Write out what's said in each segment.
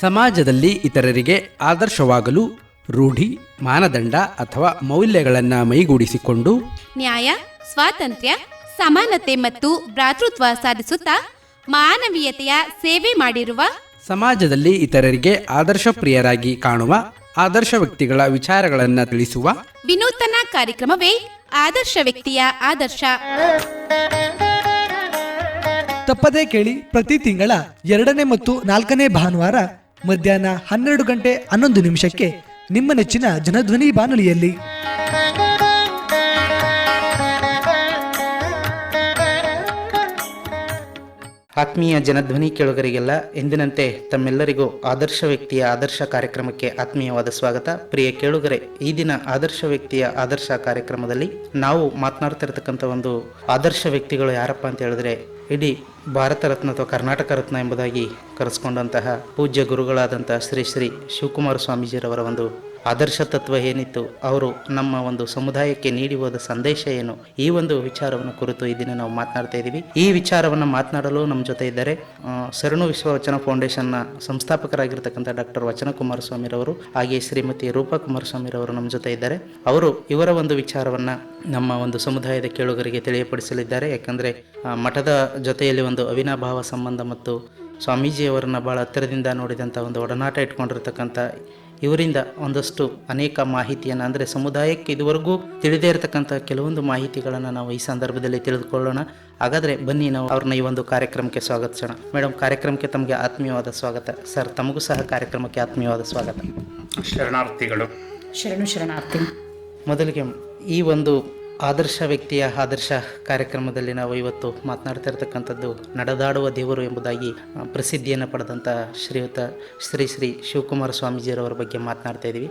ಸಮಾಜದಲ್ಲಿ ಇತರರಿಗೆ ಆದರ್ಶವಾಗಲು ರೂಢಿ ಮಾನದಂಡ ಅಥವಾ ಮೌಲ್ಯಗಳನ್ನು ಮೈಗೂಡಿಸಿಕೊಂಡು ನ್ಯಾಯ ಸ್ವಾತಂತ್ರ್ಯ ಸಮಾನತೆ ಮತ್ತು ಭ್ರಾತೃತ್ವ ಸಾಧಿಸುತ್ತಾ ಮಾನವೀಯತೆಯ ಸೇವೆ ಮಾಡಿರುವ ಸಮಾಜದಲ್ಲಿ ಇತರರಿಗೆ ಆದರ್ಶ ಪ್ರಿಯರಾಗಿ ಕಾಣುವ ಆದರ್ಶ ವ್ಯಕ್ತಿಗಳ ವಿಚಾರಗಳನ್ನು ತಿಳಿಸುವ ವಿನೂತನ ಕಾರ್ಯಕ್ರಮವೇ ಆದರ್ಶ ವ್ಯಕ್ತಿಯ ಆದರ್ಶ. ತಪ್ಪದೇ ಕೇಳಿ ಪ್ರತಿ ತಿಂಗಳ ಎರಡನೇ ಮತ್ತು ನಾಲ್ಕನೇ ಭಾನುವಾರ ಮಧ್ಯಾಹ್ನ ಹನ್ನೆರಡು ಗಂಟೆ ಹನ್ನೊಂದು ನಿಮಿಷಕ್ಕೆ ನಿಮ್ಮ ನೆಚ್ಚಿನ ಜನಧ್ವನಿ ಬಾನುಲಿಯಲ್ಲಿ. ಆತ್ಮೀಯ ಜನಧ್ವನಿ ಕೇಳುಗರಿಗೆಲ್ಲ, ಎಂದಿನಂತೆ ತಮ್ಮೆಲ್ಲರಿಗೂ ಆದರ್ಶ ವ್ಯಕ್ತಿಯ ಆದರ್ಶ ಕಾರ್ಯಕ್ರಮಕ್ಕೆ ಆತ್ಮೀಯವಾದ ಸ್ವಾಗತ. ಪ್ರಿಯ ಕೇಳುಗರೆ, ಈ ದಿನ ಆದರ್ಶ ವ್ಯಕ್ತಿಯ ಆದರ್ಶ ಕಾರ್ಯಕ್ರಮದಲ್ಲಿ ನಾವು ಮಾತನಾಡ್ತಿರ್ತಕ್ಕಂಥ ಒಂದು ಆದರ್ಶ ವ್ಯಕ್ತಿಗಳು ಯಾರಪ್ಪ ಅಂತ ಹೇಳಿದ್ರೆ ಇಡೀ ಭಾರತ ರತ್ನ ಅಥವಾ ಕರ್ನಾಟಕ ರತ್ನ ಎಂಬುದಾಗಿ ಕರೆಸ್ಕೊಂಡಂತಹ ಪೂಜ್ಯ ಗುರುಗಳಾದಂತಹ ಶ್ರೀ ಶ್ರೀ ಶಿವಕುಮಾರ ಸ್ವಾಮೀಜಿರವರ ಒಂದು ಆದರ್ಶ ತತ್ವ ಏನಿತ್ತು, ಅವರು ನಮ್ಮ ಒಂದು ಸಮುದಾಯಕ್ಕೆ ನೀಡಿ ಹೋದ ಸಂದೇಶ ಏನು? ಈ ಒಂದು ವಿಚಾರವನ್ನು ಕುರಿತು ಈ ದಿನ ನಾವು ಮಾತನಾಡ್ತಾ ಇದ್ದೀವಿ. ಈ ವಿಚಾರವನ್ನು ಮಾತನಾಡಲು ನಮ್ಮ ಜೊತೆ ಇದ್ದಾರೆ ಶರಣು ವಿಶ್ವ ವಚನ ಫೌಂಡೇಶನ್ನ ಸಂಸ್ಥಾಪಕರಾಗಿರ್ತಕ್ಕಂಥ ಡಾಕ್ಟರ್ ವಚನ ಕುಮಾರಸ್ವಾಮಿರವರು ಹಾಗೆ ಶ್ರೀಮತಿ ರೂಪಾ ಕುಮಾರಸ್ವಾಮಿರವರು ನಮ್ಮ ಜೊತೆ ಇದ್ದಾರೆ. ಅವರು ಇವರ ಒಂದು ವಿಚಾರವನ್ನು ನಮ್ಮ ಒಂದು ಸಮುದಾಯದ ಕೇಳುಗರಿಗೆ ತಿಳಿಯಪಡಿಸಲಿದ್ದಾರೆ. ಯಾಕಂದರೆ ಮಠದ ಜೊತೆಯಲ್ಲಿ ಒಂದು ಅವಿನಾಭಾವ ಸಂಬಂಧ ಮತ್ತು ಸ್ವಾಮೀಜಿಯವರನ್ನ ಭಾಳ ಹತ್ತಿರದಿಂದ ನೋಡಿದಂಥ ಒಂದು ಒಡನಾಟ ಇಟ್ಕೊಂಡಿರ್ತಕ್ಕಂಥ ಇವರಿಂದ ಒಂದಷ್ಟು ಅನೇಕ ಮಾಹಿತಿಯನ್ನು ಅಂದರೆ ಸಮುದಾಯಕ್ಕೆ ಇದುವರೆಗೂ ತಿಳಿದೇ ಇರತಕ್ಕಂಥ ಕೆಲವೊಂದು ಮಾಹಿತಿಗಳನ್ನು ನಾವು ಈ ಸಂದರ್ಭದಲ್ಲಿ ತಿಳಿದುಕೊಳ್ಳೋಣ. ಹಾಗಾದರೆ ಬನ್ನಿ ನಾವು ಅವ್ರನ್ನ ಈ ಒಂದು ಕಾರ್ಯಕ್ರಮಕ್ಕೆ ಸ್ವಾಗತಿಸೋಣ. ಮೇಡಮ್ ಕಾರ್ಯಕ್ರಮಕ್ಕೆ ತಮಗೆ ಆತ್ಮೀಯವಾದ ಸ್ವಾಗತ. ಸರ್ ತಮಗೂ ಸಹ ಕಾರ್ಯಕ್ರಮಕ್ಕೆ ಆತ್ಮೀಯವಾದ ಸ್ವಾಗತ. ಶರಣಾರ್ಥಿಗಳು. ಶರಣು ಶರಣಾರ್ಥಿ. ಮೊದಲಿಗೆ ಈ ಒಂದು ಆದರ್ಶ ವ್ಯಕ್ತಿಯ ಆದರ್ಶ ಕಾರ್ಯಕ್ರಮದಲ್ಲಿ ನಾವು ಇವತ್ತು ಮಾತನಾಡ್ತಾ ಇರತಕ್ಕಂಥದ್ದು ನಡೆದಾಡುವ ದೇವರು ಎಂಬುದಾಗಿ ಪ್ರಸಿದ್ಧಿಯನ್ನು ಪಡೆದಂಥ ಶ್ರೀಯುತ ಶ್ರೀ ಶ್ರೀ ಶಿವಕುಮಾರ ಸ್ವಾಮೀಜಿಯವರ ಬಗ್ಗೆ ಮಾತನಾಡ್ತಾ ಇದ್ದೀವಿ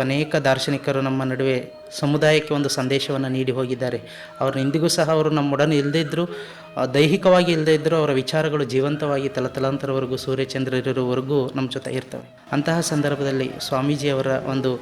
ಅನೇಕ ದಾರ್ಶನಿಕರು ನಮ್ಮ ನಡುವೆ ಸಮುದಾಯಕ್ಕೆ ಒಂದು ಸಂದೇಶವನ್ನು ನೀಡಿ ಹೋಗಿದ್ದಾರೆ. ಅವರು ಇಂದಿಗೂ ಸಹ ಅವರು ನಮ್ಮೊಡನೆ ಇಲ್ಲದೇ ಇದ್ದರೂ ದೈಹಿಕವಾಗಿ ಇಲ್ಲದೇ ಇದ್ದರೂ ಅವರ ವಿಚಾರಗಳು ಜೀವಂತವಾಗಿ ತಲತಲಾಂತರವರೆಗೂ ಸೂರ್ಯಚಂದ್ರರಿರುವವರೆಗೂ ನಮ್ಮ ಜೊತೆ ಇರ್ತವೆ. ಅಂತಹ ಸಂದರ್ಭದಲ್ಲಿ ಸ್ವಾಮೀಜಿಯವರ ಒಂದು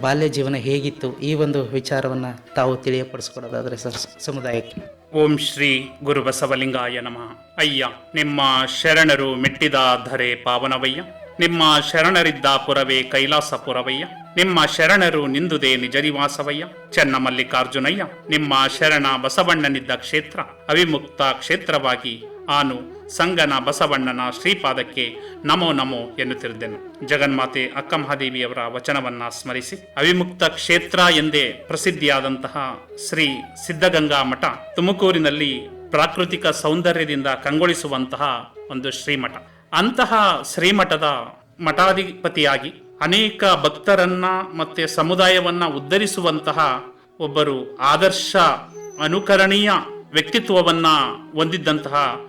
ಬಾಲ್ಯ ಜೀವನ ಹೇಗಿತ್ತು? ಈ ಒಂದು ವಿಚಾರವನ್ನು ತಾವು ತಿಳಿಯಪಡಿಸ್ಕೊಡೋದಾದರೆ ಸರ್, ಸಮುದಾಯಕ್ಕೆ. ಓಂ ಶ್ರೀ ಗುರು ಬಸವಲಿಂಗಾಯ ನಮಃ. ಅಯ್ಯ, ನಿಮ್ಮ ಶರಣರು ಮೆಟ್ಟಿದ ಧರೆ ಪಾವನವಯ್ಯ. ನಿಮ್ಮ ಶರಣರಿದ್ದ ಪುರವೇ ಕೈಲಾಸ ಪುರವಯ್ಯ ನಿಮ್ಮ ಶರಣರು ನಿಂದುದೇ ನಿಜ ನಿವಾಸವಯ್ಯ ನಿಮ್ಮ ಶರಣ ಬಸವಣ್ಣನಿದ್ದ ಕ್ಷೇತ್ರ. ಅವಿಮುಕ್ತ ಕ್ಷೇತ್ರವಾಗಿ ಆನು ಸಂಗನ ಬಸವಣ್ಣನ ಶ್ರೀಪಾದಕ್ಕೆ ನಮೋ ನಮೋ ಎನ್ನುತ್ತಿರುದ್ದೆನು ಜಗನ್ಮಾತೆ ಅಕ್ಕ ಮಹಾದೇವಿಯವರ ವಚನವನ್ನ ಸ್ಮರಿಸಿ. ಅವಿಮುಕ್ತ ಕ್ಷೇತ್ರ ಎಂದೇ ಪ್ರಸಿದ್ಧಿಯಾದಂತಹ ಶ್ರೀ ಸಿದ್ಧಗಂಗಾ ಮಠ ತುಮಕೂರಿನಲ್ಲಿ ಪ್ರಾಕೃತಿಕ ಸೌಂದರ್ಯದಿಂದ ಕಂಗೊಳಿಸುವಂತಹ ಒಂದು ಶ್ರೀಮಠ. ಅಂತಹ ಶ್ರೀಮಠದ ಮಠಾಧಿಪತಿಯಾಗಿ ಅನೇಕ ಭಕ್ತರನ್ನ ಮತ್ತೆ ಸಮುದಾಯವನ್ನ ಉದ್ಧರಿಸುವಂತಹ ಒಬ್ಬರು ಆದರ್ಶ, ಅನುಕರಣೀಯ ವ್ಯಕ್ತಿತ್ವವನ್ನ ಹೊಂದಿದ್ದಂತಹ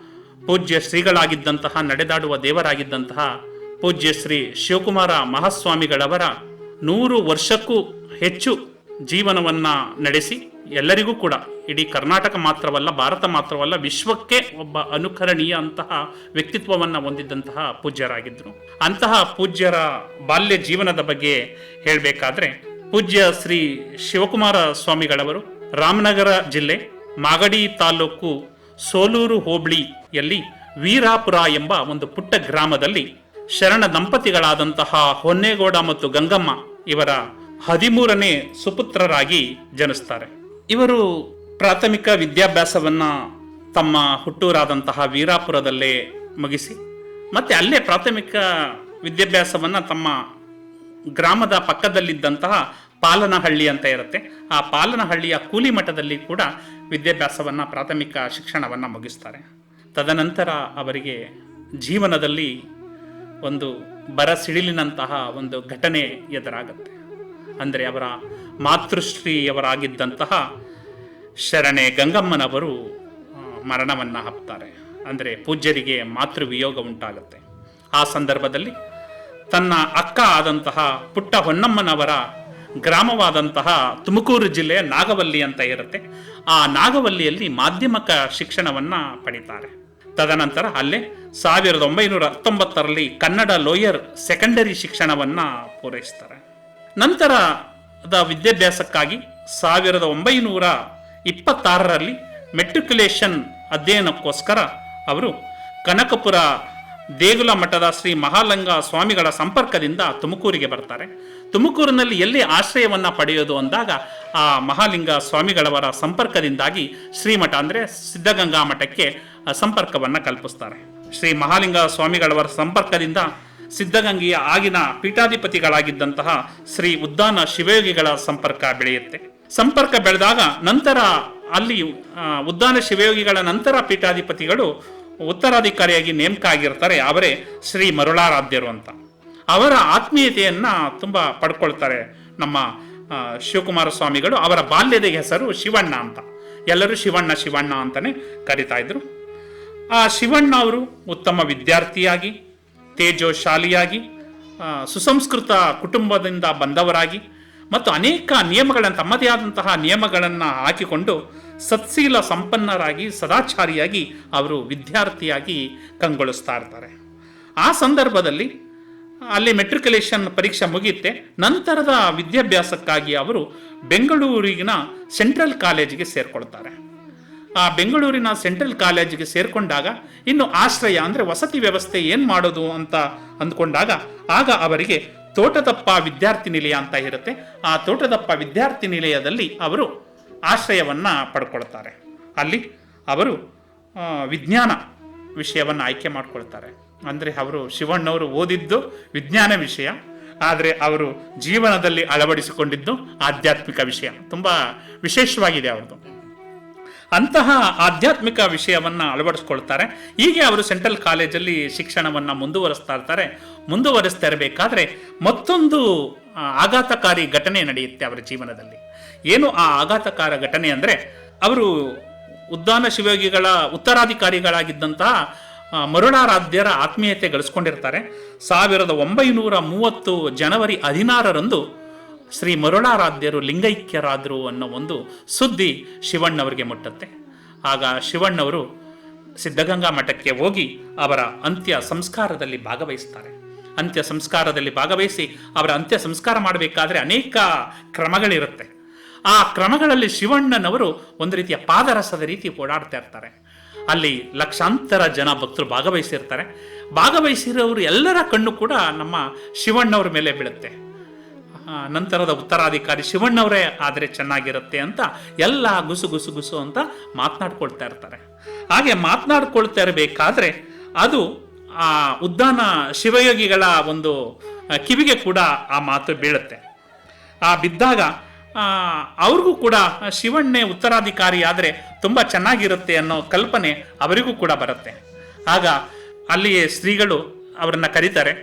ಪೂಜ್ಯ ಶ್ರೀಗಳಾಗಿದ್ದಂತಹ, ನಡೆದಾಡುವ ದೇವರಾಗಿದ್ದಂತಹ ಪೂಜ್ಯ ಶ್ರೀ ಶಿವಕುಮಾರ ಮಹಾಸ್ವಾಮಿಗಳವರ ನೂರು ವರ್ಷಕ್ಕೂ ಹೆಚ್ಚು ಜೀವನವನ್ನ ನಡೆಸಿ ಎಲ್ಲರಿಗೂ ಕೂಡ, ಇಡೀ ಕರ್ನಾಟಕ ಮಾತ್ರವಲ್ಲ, ಭಾರತ ಮಾತ್ರವಲ್ಲ, ವಿಶ್ವಕ್ಕೆ ಒಬ್ಬ ಅನುಕರಣೀಯ ಅಂತಹ ವ್ಯಕ್ತಿತ್ವವನ್ನು ಹೊಂದಿದ್ದಂತಹ ಪೂಜ್ಯರಾಗಿದ್ದರು ಅಂತಹ ಪೂಜ್ಯರ ಬಾಲ್ಯ ಜೀವನದ ಬಗ್ಗೆ ಹೇಳಬೇಕಾದ್ರೆ, ಪೂಜ್ಯ ಶ್ರೀ ಶಿವಕುಮಾರ ಸ್ವಾಮಿಗಳವರು ರಾಮನಗರ ಜಿಲ್ಲೆ ಮಾಗಡಿ ತಾಲೂಕು ಸೋಲೂರು ಹೋಬಳಿಯಲ್ಲಿ ವೀರಾಪುರ ಎಂಬ ಒಂದು ಪುಟ್ಟ ಗ್ರಾಮದಲ್ಲಿ ಶರಣ ದಂಪತಿಗಳಾದಂತಹ ಹೊನ್ನೇಗೌಡ ಮತ್ತು ಗಂಗಮ್ಮ ಇವರ ಹದಿಮೂರನೇ ಸುಪುತ್ರರಾಗಿ ಜನಿಸ್ತಾರೆ. ಇವರು ಪ್ರಾಥಮಿಕ ವಿದ್ಯಾಭ್ಯಾಸವನ್ನು ತಮ್ಮ ಹುಟ್ಟೂರಾದಂತಹ ವೀರಾಪುರದಲ್ಲೇ ಮುಗಿಸಿ, ಮತ್ತೆ ಅಲ್ಲೇ ಪ್ರಾಥಮಿಕ ವಿದ್ಯಾಭ್ಯಾಸವನ್ನು ತಮ್ಮ ಗ್ರಾಮದ ಪಕ್ಕದಲ್ಲಿದ್ದಂತಹ ಪಾಲನಹಳ್ಳಿ ಅಂತ ಇರುತ್ತೆ. ಆ ಪಾಲನಹಳ್ಳಿಯ ಕೂಲಿ ಮಠದಲ್ಲಿ ಕೂಡ ವಿದ್ಯಾಭ್ಯಾಸವನ್ನು, ಪ್ರಾಥಮಿಕ ಶಿಕ್ಷಣವನ್ನು ಮುಗಿಸ್ತಾರೆ. ತದನಂತರ ಅವರಿಗೆ ಜೀವನದಲ್ಲಿ ಒಂದು ಬರ ಸಿಡಿಲಿನಂತಹ ಒಂದು ಘಟನೆ ಎದುರಾಗುತ್ತೆ. ಅಂದರೆ ಅವರ ಮಾತೃಶ್ರೀಯವರಾಗಿದ್ದಂತಹ ಶರಣೆ ಗಂಗಮ್ಮನವರು ಮರಣವನ್ನು ಹಬ್ತಾರೆ ಅಂದರೆ ಪೂಜ್ಯರಿಗೆ ಮಾತೃವಿಯೋಗ ಉಂಟಾಗುತ್ತೆ. ಆ ಸಂದರ್ಭದಲ್ಲಿ ತನ್ನ ಅಕ್ಕ ಆದಂತಹ ಪುಟ್ಟ ಹೊನ್ನಮ್ಮನವರ ಗ್ರಾಮವಾದಂತಹ ತುಮಕೂರು ಜಿಲ್ಲೆಯ ನಾಗವಲ್ಲಿ ಅಂತ ಇರುತ್ತೆ. ಆ ನಾಗವಲ್ಲಿಯಲ್ಲಿ ಮಾಧ್ಯಮಕ ಶಿಕ್ಷಣವನ್ನು ಪಡಿತಾರೆ. ತದನಂತರ ಅಲ್ಲೇ ಸಾವಿರದ ಒಂಬೈನೂರ ಹತ್ತೊಂಬತ್ತರಲ್ಲಿ ಕನ್ನಡ ಲೋಯರ್ ಸೆಕೆಂಡರಿ ಶಿಕ್ಷಣವನ್ನು ಪೂರೈಸ್ತಾರೆ. ನಂತರದ ವಿದ್ಯಾಭ್ಯಾಸಕ್ಕಾಗಿ ಸಾವಿರದ ಒಂಬೈನೂರ ಇಪ್ಪತ್ತಾರರಲ್ಲಿ ಮೆಟ್ರಿಕ್ಯುಲೇಷನ್ ಅಧ್ಯಯನಕ್ಕೋಸ್ಕರ ಅವರು ಕನಕಪುರ ದೇಗುಲ ಮಠದ ಶ್ರೀ ಮಹಾಲಂಗ ಸ್ವಾಮಿಗಳ ಸಂಪರ್ಕದಿಂದ ತುಮಕೂರಿಗೆ ಬರ್ತಾರೆ. ತುಮಕೂರಿನಲ್ಲಿ ಎಲ್ಲಿ ಆಶ್ರಯವನ್ನು ಪಡೆಯೋದು ಅಂದಾಗ ಆ ಮಹಾಲಿಂಗ ಸ್ವಾಮಿಗಳವರ ಸಂಪರ್ಕದಿಂದಾಗಿ ಶ್ರೀಮಠ ಅಂದರೆ ಸಿದ್ಧಗಂಗಾ ಮಠಕ್ಕೆ ಸಂಪರ್ಕವನ್ನು ಕಲ್ಪಿಸ್ತಾರೆ. ಶ್ರೀ ಮಹಾಲಿಂಗ ಸ್ವಾಮಿಗಳವರ ಸಂಪರ್ಕದಿಂದ ಸಿದ್ಧಗಂಗೆಯ ಆಗಿನ ಪೀಠಾಧಿಪತಿಗಳಾಗಿದ್ದಂತಹ ಶ್ರೀ ಉದ್ದಾನ ಶಿವಯೋಗಿಗಳ ಸಂಪರ್ಕ ಬೆಳೆಯುತ್ತೆ. ಸಂಪರ್ಕ ಬೆಳೆದಾಗ ನಂತರ ಅಲ್ಲಿ ಉದ್ದಾನ ಶಿವಯೋಗಿಗಳ ನಂತರ ಪೀಠಾಧಿಪತಿಗಳು ಉತ್ತರಾಧಿಕಾರಿಯಾಗಿ ನೇಮಕ ಆಗಿರ್ತಾರೆ ಅವರೇ ಶ್ರೀ ಮರುಳಾರಾಧ್ಯರು ಅಂತ. ಅವರ ಆತ್ಮೀಯತೆಯನ್ನ ತುಂಬ ಪಡ್ಕೊಳ್ತಾರೆ ನಮ್ಮ ಶಿವಕುಮಾರ ಸ್ವಾಮಿಗಳು ಅವರ ಬಾಲ್ಯದ ಹೆಸರು ಶಿವಣ್ಣ ಅಂತ. ಎಲ್ಲರೂ ಶಿವಣ್ಣ ಶಿವಣ್ಣ ಅಂತಾನೆ ಕರಿತಾ ಇದ್ರು. ಆ ಶಿವಣ್ಣ ಅವರು ಉತ್ತಮ ವಿದ್ಯಾರ್ಥಿಯಾಗಿ ತೇಜೋಶಾಲಿಯಾಗಿ ಸುಸಂಸ್ಕೃತ ಕುಟುಂಬದಿಂದ ಬಂದವರಾಗಿ ಮತ್ತು ಅನೇಕ ನಿಯಮಗಳನ್ನು ತಮ್ಮದೇ ಆದಂತಹ ನಿಯಮಗಳನ್ನು ಹಾಕಿಕೊಂಡು ಸತ್ಶೀಲ ಸಂಪನ್ನರಾಗಿ, ಸದಾಚಾರಿಯಾಗಿ ಅವರು ವಿದ್ಯಾರ್ಥಿಯಾಗಿ ಕಂಗೊಳಿಸ್ತಾ ಇರ್ತಾರೆ. ಆ ಸಂದರ್ಭದಲ್ಲಿ ಅಲ್ಲಿ ಮೆಟ್ರಿಕ್ಯುಲೇಷನ್ ಪರೀಕ್ಷೆ ಮುಗಿಯುತ್ತೆ. ನಂತರದ ವಿದ್ಯಾಭ್ಯಾಸಕ್ಕಾಗಿ ಅವರು ಬೆಂಗಳೂರಿನ ಸೆಂಟ್ರಲ್ ಕಾಲೇಜಿಗೆ ಸೇರ್ಕೊಳ್ತಾರೆ. ಆ ಬೆಂಗಳೂರಿನ ಸೆಂಟ್ರಲ್ ಕಾಲೇಜಿಗೆ ಸೇರಿಕೊಂಡಾಗ ಇನ್ನು ಆಶ್ರಯ ಅಂದರೆ ವಸತಿ ವ್ಯವಸ್ಥೆ ಏನು ಮಾಡೋದು ಅಂತ ಅಂದ್ಕೊಂಡಾಗ ಆಗ ಅವರಿಗೆ ತೋಟದಪ್ಪ ವಿದ್ಯಾರ್ಥಿ ನಿಲಯ ಅಂತ ಇರುತ್ತೆ. ಆ ತೋಟದಪ್ಪ ವಿದ್ಯಾರ್ಥಿ ನಿಲಯದಲ್ಲಿ ಅವರು ಆಶ್ರಯವನ್ನ ಪಡ್ಕೊಳ್ತಾರೆ. ಅಲ್ಲಿ ಅವರು ವಿಜ್ಞಾನ ವಿಷಯವನ್ನು ಆಯ್ಕೆ ಮಾಡ್ಕೊಳ್ತಾರೆ. ಅಂದರೆ ಅವರು ಶಿವಣ್ಣವರು ಓದಿದ್ದು ವಿಜ್ಞಾನ ವಿಷಯ, ಆದರೆ ಅವರು ಜೀವನದಲ್ಲಿ ಅಳವಡಿಸಿಕೊಂಡಿದ್ದು ಆಧ್ಯಾತ್ಮಿಕ ವಿಷಯ. ತುಂಬ ವಿಶೇಷವಾಗಿದೆ ಅವ್ರದ್ದು ಅಂತಹ ಆಧ್ಯಾತ್ಮಿಕ ವಿಷಯವನ್ನ ಅಳವಡಿಸ್ಕೊಳ್ತಾರೆ. ಹೀಗೆ ಅವರು ಸೆಂಟ್ರಲ್ ಕಾಲೇಜಲ್ಲಿ ಶಿಕ್ಷಣವನ್ನ ಮುಂದುವರಿಸ್ತಾ ಇರ್ತಾರೆ ಮುಂದುವರಿಸ್ತಾ ಇರಬೇಕಾದ್ರೆ ಮತ್ತೊಂದು ಆಘಾತಕಾರಿ ಘಟನೆ ನಡೆಯುತ್ತೆ ಅವರ ಜೀವನದಲ್ಲಿ. ಏನು ಆ ಆಘಾತಕಾರ ಘಟನೆ ಅಂದರೆ, ಅವರು ಉದ್ದಾನ ಶಿವಯೋಗಿಗಳ ಉತ್ತರಾಧಿಕಾರಿಗಳಾಗಿದ್ದಂತಹ ಮರುಳಾರಾಧ್ಯರ ಆತ್ಮೀಯತೆ ಗಳಿಸ್ಕೊಂಡಿರ್ತಾರೆ. ಸಾವಿರದ ಒಂಬೈನೂರ ಮೂವತ್ತು ಜನವರಿ ಹದಿನಾರರಂದು ಶ್ರೀ ಮರುಳಾರಾಧ್ಯರು, ಲಿಂಗೈಕ್ಯರಾದರು ಅನ್ನೋ ಒಂದು ಸುದ್ದಿ ಶಿವಣ್ಣವರಿಗೆ ಮುಟ್ಟುತ್ತೆ. ಆಗ ಶಿವಣ್ಣವರು ಸಿದ್ಧಗಂಗಾ ಮಠಕ್ಕೆ ಹೋಗಿ ಅವರ ಅಂತ್ಯ ಸಂಸ್ಕಾರದಲ್ಲಿ ಭಾಗವಹಿಸ್ತಾರೆ. ಅಂತ್ಯ ಸಂಸ್ಕಾರದಲ್ಲಿ ಭಾಗವಹಿಸಿ ಅವರ ಅಂತ್ಯ ಸಂಸ್ಕಾರ ಮಾಡಬೇಕಾದ್ರೆ ಅನೇಕ ಕ್ರಮಗಳಿರುತ್ತೆ. ಆ ಕ್ರಮಗಳಲ್ಲಿ ಶಿವಣ್ಣನವರು ಒಂದು ರೀತಿಯ ಪಾದರಸದ ರೀತಿ ಓಡಾಡ್ತಾ ಇರ್ತಾರೆ. ಅಲ್ಲಿ ಲಕ್ಷಾಂತರ ಜನ ಭಕ್ತರು ಭಾಗವಹಿಸಿರ್ತಾರೆ. ಭಾಗವಹಿಸಿರೋರು ಎಲ್ಲರ ಕಣ್ಣು ಕೂಡ ನಮ್ಮ ಶಿವಣ್ಣವ್ರ ಮೇಲೆ ಬೀಳುತ್ತೆ. ನಂತರದ ಉತ್ತರಾಧಿಕಾರಿ ಶಿವಣ್ಣವರೇ ಆದರೆ ಚೆನ್ನಾಗಿರುತ್ತೆ ಅಂತ ಎಲ್ಲ ಗುಸು ಗುಸು ಗುಸು ಅಂತ ಮಾತನಾಡ್ಕೊಳ್ತಾ ಇರ್ತಾರೆ. ಹಾಗೆ ಮಾತನಾಡ್ಕೊಳ್ತಾ ಇರಬೇಕಾದ್ರೆ ಅದು ಆ ಉದ್ದಾನ ಶಿವಯೋಗಿಗಳ ಒಂದು ಕಿವಿಗೆ ಕೂಡ ಆ ಮಾತು ಬೀಳುತ್ತೆ. ಆ ಬಿದ್ದಾಗ ಅವ್ರಿಗೂ ಕೂಡ ಶಿವಣ್ಣೇ ಉತ್ತರಾಧಿಕಾರಿ ಆದರೆ ತುಂಬ ಚೆನ್ನಾಗಿರುತ್ತೆ ಅನ್ನೋ ಕಲ್ಪನೆ ಅವರಿಗೂ ಕೂಡ ಬರುತ್ತೆ. ಆಗ ಅಲ್ಲಿಯೇ ಶ್ರೀಗಳು ಅವರನ್ನು ಕರೀತಾರೆ.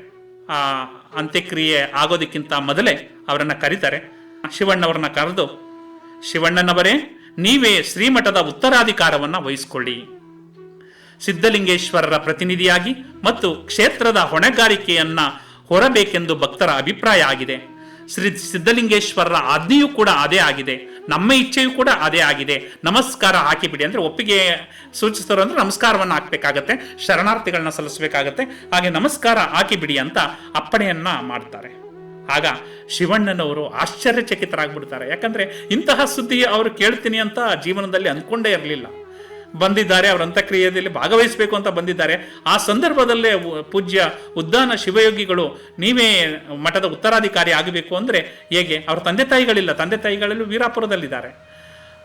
ಅಂತ್ಯಕ್ರಿಯೆ ಆಗೋದಕ್ಕಿಂತ ಮೊದಲೇ ಅವರನ್ನ ಕರೀತಾರೆ. ಶಿವಣ್ಣವ್ರನ್ನ ಕರೆದು, ಶಿವಣ್ಣನವರೇ, ನೀವೇ ಶ್ರೀಮಠದ ಉತ್ತರಾಧಿಕಾರವನ್ನ ವಹಿಸಿಕೊಳ್ಳಿ. ಸಿದ್ಧಲಿಂಗೇಶ್ವರರ ಪ್ರತಿನಿಧಿಯಾಗಿ ಮತ್ತು ಕ್ಷೇತ್ರದ ಹೊಣೆಗಾರಿಕೆಯನ್ನ ಹೊರಬೇಕೆಂದು ಭಕ್ತರ ಅಭಿಪ್ರಾಯ ಆಗಿದೆ. ಶ್ರೀ ಸಿದ್ಧಲಿಂಗೇಶ್ವರರ ಆಜ್ಞೆಯೂ ಕೂಡ ಅದೇ ಆಗಿದೆ. ನಮ್ಮ ಇಚ್ಛೆಯೂ ಕೂಡ ಅದೇ ಆಗಿದೆ. ನಮಸ್ಕಾರ ಹಾಕಿಬಿಡಿ ಅಂದ್ರೆ ಒಪ್ಪಿಗೆ ಸೂಚಿಸ್ತಾರೆ ಅಂದ್ರೆ ನಮಸ್ಕಾರವನ್ನು ಹಾಕ್ಬೇಕಾಗತ್ತೆ, ಶರಣಾರ್ಥಿಗಳನ್ನ ಸಲ್ಲಿಸಬೇಕಾಗತ್ತೆ. ಹಾಗೆ ನಮಸ್ಕಾರ ಹಾಕಿಬಿಡಿ ಅಂತ ಅಪ್ಪಣೆಯನ್ನು ಮಾಡ್ತಾರೆ. ಆಗ ಶಿವಣ್ಣನವರು ಆಶ್ಚರ್ಯಚಕಿತರಾಗ್ಬಿಡ್ತಾರೆ. ಯಾಕಂದ್ರೆ ಇಂತಹ ಸುದ್ದಿ ಅವರು ಕೇಳ್ತೀನಿ ಅಂತ ಜೀವನದಲ್ಲಿ ಅಂದ್ಕೊಂಡೇ ಇರಲಿಲ್ಲ. ಬಂದಿದ್ದಾರೆ, ಅವರ ಅಂತ್ಯಕ್ರಿಯೆಯಲ್ಲಿ ಭಾಗವಹಿಸಬೇಕು ಅಂತ ಬಂದಿದ್ದಾರೆ. ಆ ಸಂದರ್ಭದಲ್ಲೇ ಪೂಜ್ಯ ಉದ್ದಾನ ಶಿವಯೋಗಿಗಳು ನೀವೇ ಮಠದ ಉತ್ತರಾಧಿಕಾರಿ ಆಗಬೇಕು ಅಂದರೆ ಹೇಗೆ? ಅವ್ರ ತಂದೆ ತಾಯಿಗಳಿಲ್ಲ, ತಂದೆ ತಾಯಿಗಳಲ್ಲೂ ವೀರಾಪುರದಲ್ಲಿದ್ದಾರೆ.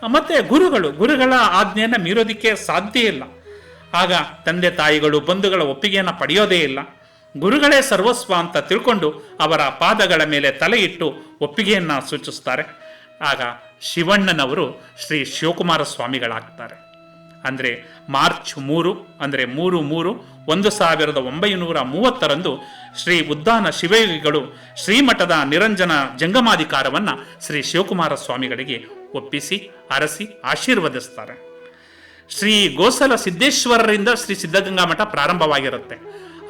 ಮತ್ತು ಗುರುಗಳು, ಗುರುಗಳ ಆಜ್ಞೆಯನ್ನು ಮೀರೋದಿಕ್ಕೆ ಸಾಧ್ಯ ಇಲ್ಲ. ಆಗ ತಂದೆ ತಾಯಿಗಳು, ಬಂಧುಗಳ ಒಪ್ಪಿಗೆಯನ್ನು ಪಡೆಯೋದೇ ಇಲ್ಲ. ಗುರುಗಳೇ ಸರ್ವಸ್ವ ಅಂತ ತಿಳ್ಕೊಂಡು ಅವರ ಪಾದಗಳ ಮೇಲೆ ತಲೆ ಇಟ್ಟು ಒಪ್ಪಿಗೆಯನ್ನ ಸೂಚಿಸ್ತಾರೆ. ಆಗ ಶಿವಣ್ಣನವರು ಶ್ರೀ ಶಿವಕುಮಾರ ಸ್ವಾಮಿಗಳಾಗ್ತಾರೆ ಅಂದರೆ ಮಾರ್ಚ್ ಮೂರು, ಅಂದರೆ ಮೂರು ಮೂರು, ಒಂದು ಸಾವಿರದ ಒಂಬೈನೂರ ಮೂವತ್ತರಂದು ಶ್ರೀ ಉದ್ದಾನ ಶಿವಯೋಗಿಗಳು ಶ್ರೀಮಠದ ನಿರಂಜನ ಜಂಗಮಾಧಿಕಾರವನ್ನು ಶ್ರೀ ಶಿವಕುಮಾರ ಸ್ವಾಮಿಗಳಿಗೆ ಒಪ್ಪಿಸಿ, ಅರಸಿ, ಆಶೀರ್ವದಿಸ್ತಾರೆ. ಶ್ರೀ ಗೋಸಲ ಸಿದ್ದೇಶ್ವರರಿಂದ ಶ್ರೀ ಸಿದ್ಧಗಂಗಾ ಮಠ ಪ್ರಾರಂಭವಾಗಿರುತ್ತೆ.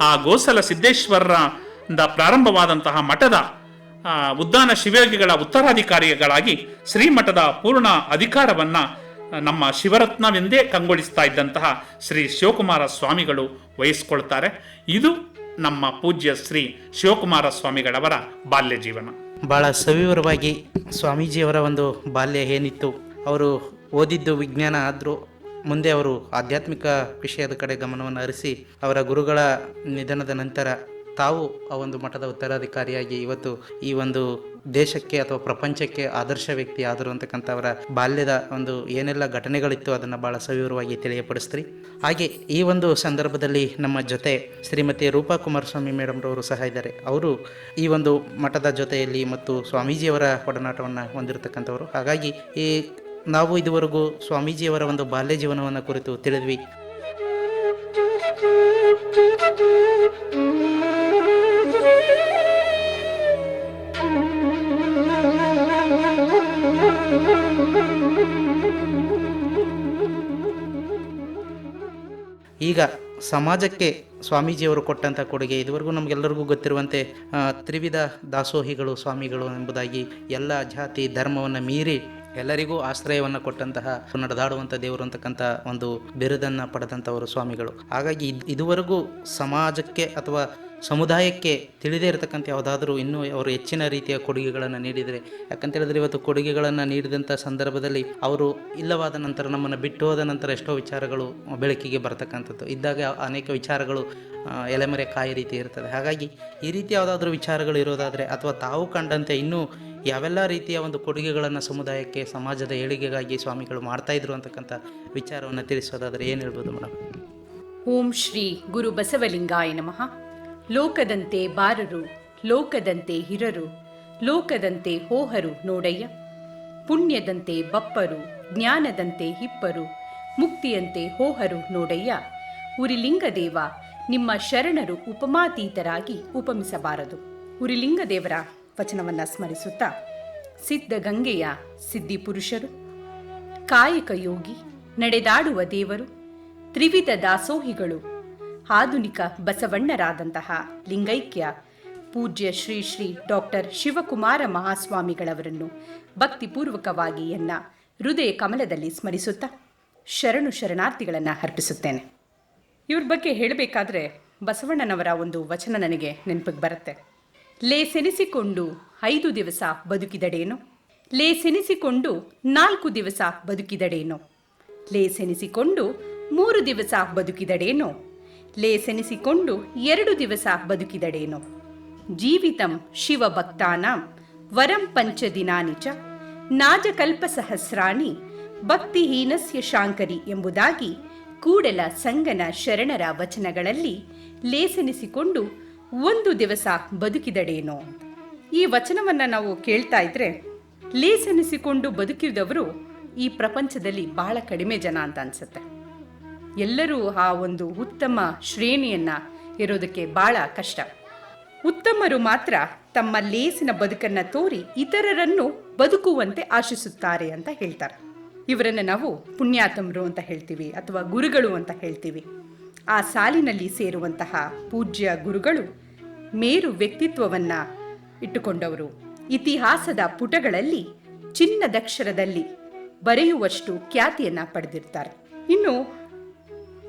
ಆ ಗೋಸಲ ಸಿದ್ದೇಶ್ವರರಿಂದ ಪ್ರಾರಂಭವಾದಂತಹ ಮಠದ ಉದ್ದಾನ ಶಿವಯೋಗಿಗಳ ಉತ್ತರಾಧಿಕಾರಿಗಳಾಗಿ ಶ್ರೀಮಠದ ಪೂರ್ಣ ಅಧಿಕಾರವನ್ನ ನಮ್ಮ ಶಿವರತ್ನವೆಂದೇ ಕಂಗೊಳಿಸ್ತಾ ಇದ್ದಂತಹ ಶ್ರೀ ಶಿವಕುಮಾರ ಸ್ವಾಮಿಗಳು ವಹಿಸ್ಕೊಳ್ತಾರೆ. ಇದು ನಮ್ಮ ಪೂಜ್ಯ ಶ್ರೀ ಶಿವಕುಮಾರ ಸ್ವಾಮಿಗಳವರ ಬಾಲ್ಯ ಜೀವನ. ಬಹಳ ಸವಿವರವಾಗಿ ಸ್ವಾಮೀಜಿಯವರ ಒಂದು ಬಾಲ್ಯ ಏನಿತ್ತು, ಅವರು ಓದಿದ್ದು ವಿಜ್ಞಾನ ಆದರೂ ಮುಂದೆ ಅವರು ಆಧ್ಯಾತ್ಮಿಕ ವಿಷಯದ ಕಡೆ ಗಮನವನ್ನು ಹರಿಸಿ ಅವರ ಗುರುಗಳ ನಿಧನದ ನಂತರ ತಾವು ಆ ಒಂದು ಮಠದ ಉತ್ತರಾಧಿಕಾರಿಯಾಗಿ ಇವತ್ತು ಈ ಒಂದು ದೇಶಕ್ಕೆ ಅಥವಾ ಪ್ರಪಂಚಕ್ಕೆ ಆದರ್ಶ ವ್ಯಕ್ತಿ ಆದರು ಅಂತಕ್ಕಂಥ ಅವರ ಬಾಲ್ಯದ ಒಂದು ಏನೆಲ್ಲ ಘಟನೆಗಳಿತ್ತು ಅದನ್ನು ಭಾಳ ಸವಿವರವಾಗಿ ತಿಳಿಯಪಡಿಸ್ತೀರಿ. ಹಾಗೆ ಈ ಒಂದು ಸಂದರ್ಭದಲ್ಲಿ ನಮ್ಮ ಜೊತೆ ಶ್ರೀಮತಿ ರೂಪಾ ಕುಮಾರಸ್ವಾಮಿ ಮೇಡಮ್ರವರು ಸಹ ಇದ್ದಾರೆ. ಅವರು ಈ ಒಂದು ಮಠದ ಜೊತೆಯಲ್ಲಿ ಮತ್ತು ಸ್ವಾಮೀಜಿಯವರ ಒಡನಾಟವನ್ನು ಹೊಂದಿರತಕ್ಕಂಥವರು. ಹಾಗಾಗಿ ಈ ನಾವು ಇದುವರೆಗೂ ಸ್ವಾಮೀಜಿಯವರ ಒಂದು ಬಾಲ್ಯ ಜೀವನವನ್ನು ಕುರಿತು ತಿಳಿದ್ವಿ. ಈಗ ಸಮಾಜಕ್ಕೆ ಸ್ವಾಮೀಜಿಯವರು ಕೊಟ್ಟಂಥ ಕೊಡುಗೆ, ಇದುವರೆಗೂ ನಮಗೆಲ್ಲರಿಗೂ ಗೊತ್ತಿರುವಂತೆ ತ್ರಿವಿಧ ದಾಸೋಹಿಗಳು, ಸ್ವಾಮಿಗಳು ಎಂಬುದಾಗಿ ಎಲ್ಲ ಜಾತಿ ಧರ್ಮವನ್ನು ಮೀರಿ ಎಲ್ಲರಿಗೂ ಆಶ್ರಯವನ್ನು ಕೊಟ್ಟಂತಹ ನಡೆದಾಡುವಂಥ ದೇವರು ಅಂತಕ್ಕಂಥ ಒಂದು ಬಿರುದನ್ನು ಪಡೆದಂಥವರು ಸ್ವಾಮಿಗಳು. ಹಾಗಾಗಿ ಇದ್- ಇದುವರೆಗೂ ಸಮಾಜಕ್ಕೆ ಅಥವಾ ಸಮುದಾಯಕ್ಕೆ ತಿಳಿದೇ ಇರತಕ್ಕಂಥ ಯಾವುದಾದ್ರೂ ಇನ್ನೂ ಅವರು ಹೆಚ್ಚಿನ ರೀತಿಯ ಕೊಡುಗೆಗಳನ್ನು ನೀಡಿದರೆ, ಯಾಕಂತೇಳಿದ್ರೆ ಇವತ್ತು ಕೊಡುಗೆಗಳನ್ನು ನೀಡಿದಂಥ ಸಂದರ್ಭದಲ್ಲಿ ಅವರು ಇಲ್ಲವಾದ ನಂತರ ನಮ್ಮನ್ನು ಬಿಟ್ಟು ಹೋದ ನಂತರ ಎಷ್ಟೋ ವಿಚಾರಗಳು ಬೆಳಕಿಗೆ ಬರ್ತಕ್ಕಂಥದ್ದು. ಇದ್ದಾಗ ಅನೇಕ ವಿಚಾರಗಳು ಎಲೆಮರೆ ಕಾಯಿ ರೀತಿ ಇರ್ತದೆ. ಹಾಗಾಗಿ ಈ ರೀತಿ ಯಾವುದಾದ್ರೂ ವಿಚಾರಗಳು ಇರೋದಾದರೆ ಅಥವಾ ತಾವು ಕಂಡಂತೆ ಇನ್ನೂ ಯಾವೆಲ್ಲ ರೀತಿಯ ಒಂದು ಕೊಡುಗೆಗಳನ್ನು ಸಮುದಾಯಕ್ಕೆ, ಸಮಾಜದ ಏಳಿಗೆಗಾಗಿ ಸ್ವಾಮಿಗಳು ಮಾಡ್ತಾಯಿದ್ರು ಅಂತಕ್ಕಂಥ ವಿಚಾರವನ್ನು ತಿಳಿಸೋದಾದರೆ ಏನು ಹೇಳ್ಬೋದು ಮೇಡಮ್ ಓಂ ಶ್ರೀ ಗುರು ಬಸವಲಿಂಗಾಯ ನಮಃ. ಲೋಕದಂತೆ ಬಾರರು, ಲೋಕದಂತೆ ಹಿರರು, ಲೋಕದಂತೆ ಹೋಹರು ನೋಡಯ್ಯ. ಪುಣ್ಯದಂತೆ ಬಪ್ಪರು, ಜ್ಞಾನದಂತೆ ಹಿಪ್ಪರು, ಮುಕ್ತಿಯಂತೆ ಹೋಹರು ನೋಡಯ್ಯ. ಉರಿಲಿಂಗದೇವ, ನಿಮ್ಮ ಶರಣರು ಉಪಮಾತೀತರಾಗಿ ಉಪಮಿಸಬಾರದು. ಉರಿಲಿಂಗದೇವರ ವಚನವನ್ನ ಸ್ಮರಿಸುತ್ತಾ ಸಿದ್ಧಗಂಗೆಯ ಸಿದ್ಧಿ ಪುರುಷರು, ಕಾಯಕ ಯೋಗಿ, ನಡೆದಾಡುವ ದೇವರು, ತ್ರಿವಿಧ ದಾಸೋಹಿಗಳು, ಆಧುನಿಕ ಬಸವಣ್ಣರಾದಂತಹ ಲಿಂಗೈಕ್ಯ ಪೂಜ್ಯ ಶ್ರೀ ಶ್ರೀ ಡಾಕ್ಟರ್ ಶಿವಕುಮಾರ ಮಹಾಸ್ವಾಮಿಗಳವರನ್ನು ಭಕ್ತಿಪೂರ್ವಕವಾಗಿ ಎನ್ನ ಹೃದಯ ಕಮಲದಲ್ಲಿ ಸ್ಮರಿಸುತ್ತಾ ಶರಣು ಶರಣಾರ್ಥಿಗಳನ್ನು ಅರ್ಪಿಸುತ್ತೇನೆ. ಇವ್ರ ಬಗ್ಗೆ ಹೇಳಬೇಕಾದ್ರೆ ಬಸವಣ್ಣನವರ ಒಂದು ವಚನ ನನಗೆ ನೆನಪಿಗೆ ಬರುತ್ತೆ. ಲೇಸೆನಿಸಿಕೊಂಡು ಐದು ದಿವಸ ಬದುಕಿದಡೇನೋ? ಲೇಸೆನಿಸಿಕೊಂಡು ನಾಲ್ಕು ದಿವಸ ಬದುಕಿದಡೇನೋ? ಲೇಸೆನಿಸಿಕೊಂಡು ಮೂರು ದಿವಸ ಬದುಕಿದಡೇನೋ? ಲೇಸೆನಿಸಿಕೊಂಡು ಎರಡು ದಿವಸ ಬದುಕಿದಡೇನೋ? ಜೀವಿತಂ ಶಿವಭಕ್ತಾನಾಂ ವರಂ ಪಂಚದಿನಾನಿ ಚ ನಾಜಕಲ್ಪ ಸಹಸ್ರಾಣಿ ಭಕ್ತಿಹೀನಸ್ಯ ಶಾಂಕರಿ ಎಂಬುದಾಗಿ ಕೂಡಲ ಸಂಗನ ಶರಣರ ವಚನಗಳಲ್ಲಿ ಲೇಸೆನಿಸಿಕೊಂಡು ಒಂದು ದಿವಸ ಬದುಕಿದಡೇನೋ ಈ ವಚನವನ್ನ ನಾವು ಕೇಳ್ತಾ ಇದ್ರೆ ಲೇಸೆನಿಸಿಕೊಂಡು ಬದುಕಿದವರು ಈ ಪ್ರಪಂಚದಲ್ಲಿ ಬಹಳ ಕಡಿಮೆ ಜನ ಅಂತ ಅನ್ಸುತ್ತೆ. ಎಲ್ಲರೂ ಆ ಒಂದು ಉತ್ತಮ ಶ್ರೇಣಿಯನ್ನ ಇರೋದಕ್ಕೆ ಬಹಳ ಕಷ್ಟ. ಉತ್ತಮರು ಮಾತ್ರ ತಮ್ಮ ಲೇಸಿನ ಬದುಕನ್ನ ತೋರಿ ಇತರರನ್ನು ಬದುಕುವಂತೆ ಆಶಿಸುತ್ತಾರೆ ಅಂತ ಹೇಳ್ತಾರೆ. ಇವರನ್ನು ನಾವು ಪುಣ್ಯಾತಮರು ಅಂತ ಹೇಳ್ತೀವಿ ಅಥವಾ ಗುರುಗಳು ಅಂತ ಹೇಳ್ತೀವಿ. ಆ ಸಾಲಿನಲ್ಲಿ ಸೇರುವಂತಹ ಪೂಜ್ಯ ಗುರುಗಳು ಮೇರು ವ್ಯಕ್ತಿತ್ವವನ್ನ ಇಟ್ಟುಕೊಂಡವರು. ಇತಿಹಾಸದ ಪುಟಗಳಲ್ಲಿ ಚಿನ್ನದಕ್ಷರದಲ್ಲಿ ಬರೆಯುವಷ್ಟು ಖ್ಯಾತಿಯನ್ನ ಪಡೆದಿರ್ತಾರೆ. ಇನ್ನು